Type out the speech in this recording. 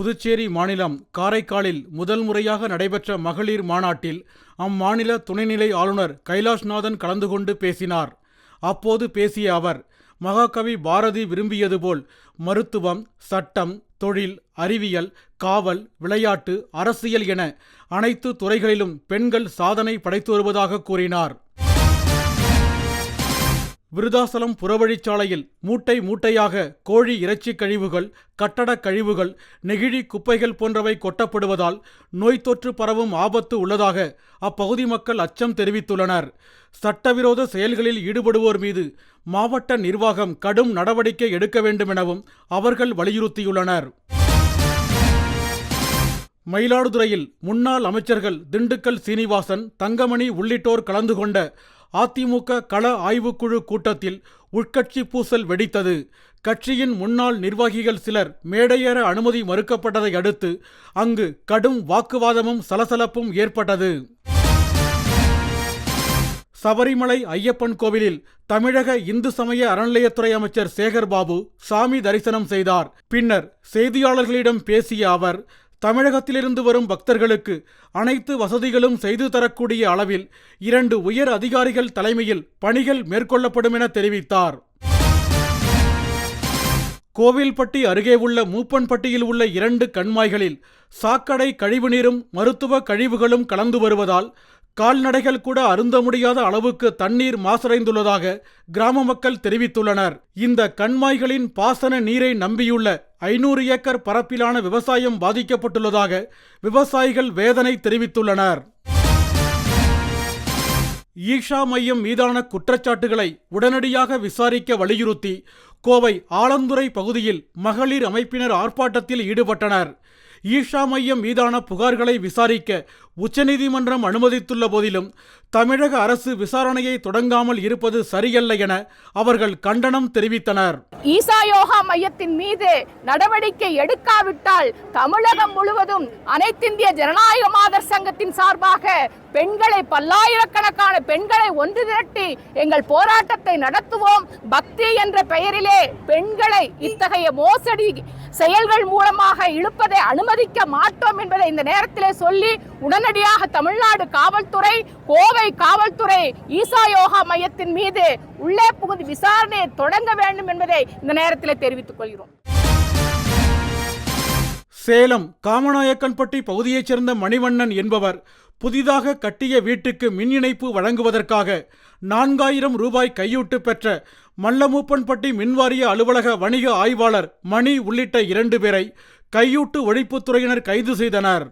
புதுச்சேரி மாநிலம் காரைக்காலில் முதல் முறையாக நடைபெற்ற மகளிர் மாநாட்டில் அம்மாநில துணைநிலை ஆளுநர் கைலாஷ்நாதன் கலந்து கொண்டு பேசினார். அப்போது பேசிய அவர் மகாகவி பாரதி விரும்பியது போல் மருத்துவம் சட்டம் தொழில் அறிவியல் காவல் விளையாட்டு அரசியல் என அனைத்து துறைகளிலும் பெண்கள் சாதனை படைத்து வருவதாக கூறினார். விருதாசலம் புறவழிச்சாலையில் மூட்டை மூட்டையாக கோழி இறைச்சி கழிவுகள் கட்டடக் கழிவுகள் நெகிழி குப்பைகள் போன்றவை கொட்டப்படுவதால் நோய் தொற்று பரவும் ஆபத்து உள்ளதாக அப்பகுதி மக்கள் அச்சம் தெரிவித்துள்ளனர். சட்டவிரோத செயல்களில் ஈடுபடுவோர் மீது மாவட்ட நிர்வாகம் கடும் நடவடிக்கை எடுக்க வேண்டுமெனவும் அவர்கள் வலியுறுத்தியுள்ளனர். மயிலாடுதுறையில் முன்னாள் அமைச்சர்கள் திண்டுக்கல் சீனிவாசன் தங்கமணி உள்ளிட்டோர் கலந்து கொண்ட அதிமுக கள ஆய்வுக்குழு கூட்டத்தில் உட்கட்சி பூசல் வெடித்தது. கட்சியின் முன்னாள் நிர்வாகிகள் சிலர் மேடையேற அனுமதி மறுக்கப்பட்டதை அடுத்து அங்கு கடும் வாக்குவாதமும் சலசலப்பும் ஏற்பட்டது. சபரிமலை ஐயப்பன் கோவிலில் தமிழக இந்து சமய அறநிலையத்துறை அமைச்சர் சேகர்பாபு சாமி தரிசனம் செய்தார். பின்னர் செய்தியாளர்களிடம் பேசிய அவர் தமிழகத்திலிருந்து வரும் பக்தர்களுக்கு அனைத்து வசதிகளும் செய்து தரக்கூடிய அளவில் இரண்டு உயர் அதிகாரிகள் தலைமையில் பணிகள் மேற்கொள்ளப்படும் என தெரிவித்தார். கோவில்பட்டி அருகே உள்ள மூப்பன்பட்டியில் உள்ள இரண்டு கண்மாய்களில் சாக்கடை கழிவுநீரும் மருத்துவ கழிவுகளும் கலந்து வருவதால் கால்நடைகள் கூட அருந்த முடியாத அளவுக்கு தண்ணீர் மாசடைந்துள்ளதாக கிராம மக்கள் தெரிவித்துள்ளனர். இந்த கண்மாய்களின் பாசன நீரை நம்பியுள்ள ஐநூறு ஏக்கர் பரப்பிலான விவசாயம் பாதிக்கப்பட்டுள்ளதாக விவசாயிகள் வேதனை தெரிவித்துள்ளனர். ஈஷா மையம் மீதான குற்றச்சாட்டுகளை உடனடியாக விசாரிக்க வலியுறுத்தி கோவை ஆலந்துறை பகுதியில் மகளிர் அமைப்பினர் ஆர்ப்பாட்டத்தில் ஈடுபட்டனர். ஈஷா மையம் மீதான புகார்களை விசாரிக்க உச்சநீதிமன்றம் அனுமதித்துள்ள போதிலும் தமிழக அரசு விசாரணையை தொடங்காமல் இருப்பது சரியல்ல என அவர்கள் கண்டனம் தெரிவித்தனர். ஈசா யோகா மையத்தின் மீது நடவடிக்கை எடுக்காவிட்டால் தமிழகம் முழுவதும் அனைத்திந்திய ஜனநாயக மாதர் சங்கத்தின் சார்பாக பெண்களை பல்லாயிரக்கணக்கான பெண்கள் ஒன்று திரட்டி எங்கள் போராட்டத்தை நடத்துவோம். பக்தி என்ற பெயரிலே பெண்களை இத்தகைய மோசடி செயல்கள் மூலமாக இழுப்பதை அனுமதிக்க மாட்டோம் என்பதை இந்த நேரத்திலே சொல்லி உடனடியாக தமிழ்நாடு காவல்துறை கோவை காவல்துறை ஈசா யோகா மையத்தின் மீது உள்ளே புகுந்து விசாரணையை தொடங்க வேண்டும் என்பதை இந்த நேரத்தில் தெரிவித்துக் கொள்கிறோம். சேலம் காமநாயக்கன்பட்டி பகுதியைச் சேர்ந்த மணிவண்ணன் என்பவர் புதிதாக கட்டிய வீட்டுக்கு மின் இணைப்பு வழங்குவதற்காக நான்காயிரம் ரூபாய் கையூட்டு பெற்ற மல்லமூப்பன்பட்டி மின்வாரிய அலுவலக வணிக ஆய்வாளர் மணி உள்ளிட்ட இரண்டு பேரை கையூட்டு ஒழிப்புத்துறையினர் கைது செய்தனர்.